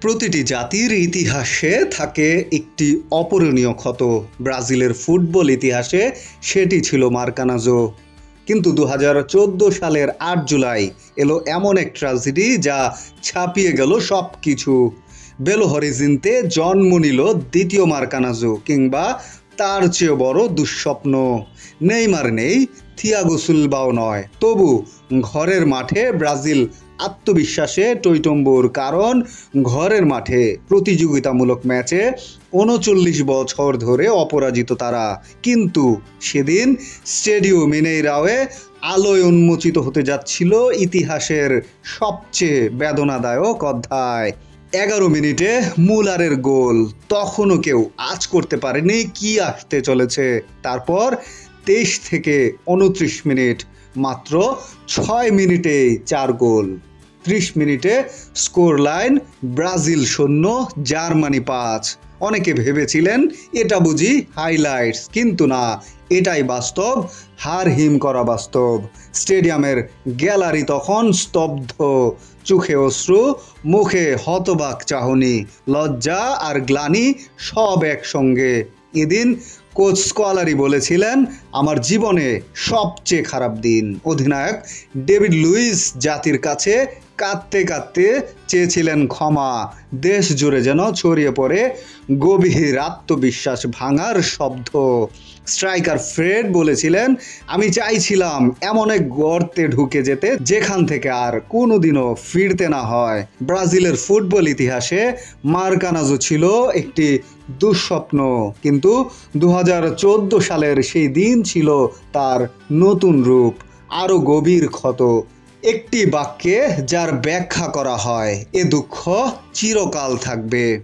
প্রতিটি জাতির ইতিহাসে থাকে একটি অপূরণীয় ক্ষত। ব্রাজিলের ফুটবল ইতিহাসে সেটি ছিল মার্কানাজো। কিন্তু দু হাজার চোদ্দ সালের আট জুলাই এলো এমন এক ট্র্যাজেডি যা ছাপিয়ে গেল সব কিছু বেলো হরিজিনতে জন্ম নিল দ্বিতীয় মার্কানাজো কিংবা তার চেয়ে বড় দুঃস্বপ্ন। নেইমার নেই, থিয়াগো সিলবাও নয়। তবু ঘরের মাঠে ব্রাজিল আত্মবিশ্বাসে টৈটম্বুর কারণ ঘরের মাঠে প্রতিযোগিতামূলক ম্যাচে উনচল্লিশ বছর ধরে অপরাজিত তারা। কিন্তু সেদিন স্টেডিও মিনেইরাওয়ে আলোয় উন্মোচিত হতে যাচ্ছিল ইতিহাসের সবচেয়ে বেদনাদায়ক অধ্যায়। এগারো মিনিটে মুলারের গোল। তখনও কেউ আজ করতে পারেনি কি আসতে চলেছে। তারপর তেইশ থেকে উনত্রিশ মিনিট, মাত্র ছয় মিনিটে চার গোল। ত্রিশ মিনিটে স্কোর লাইন ব্রাজিল শূন্য, জার্মানি পাঁচ। অনেকে ভেবেছিলেন এটা বুঝি হাইলাইটস, কিন্তু না, এটাই বাস্তব, হার হিম করা বাস্তব। স্টেডিয়ামের গ্যালারি তখন স্তব্ধ। চোখে অশ্রু, মুখে হতবাক চাহনি, লজ্জা আর গ্লানি সব একসঙ্গে। এদিন কোচ স্কলারি বলেছিলেন, আমার জীবনে সবচেয়ে খারাপ দিন। অধিনায়ক ডেভিড লুইস জাতির কাছে কাঁদতে কাঁদতে চেয়েছিলেন ক্ষমা। দেশ জুড়ে যেন ছড়িয়ে পড়ে গভীর আত্মবিশ্বাস ভাঙার শব্দ। স্ট্রাইকার ফ্রেড বলেছিলেন, আমি চাইছিলাম এমন এক গর্তে ঢুকে যেতে যেখান থেকে আর কোনোদিনও ফিরতে না হয়। ব্রাজিলের ফুটবল ইতিহাসে মার্কানাজো ছিল একটি দুঃস্বপ্ন। কিন্তু দু সালের সেই দিন ছিল তার নতুন রূপ। আরও গভীর ক্ষত। একটি বাক্যে যার ব্যাখ্যা করা হয়, এ দুঃখ চিরকাল থাকবে।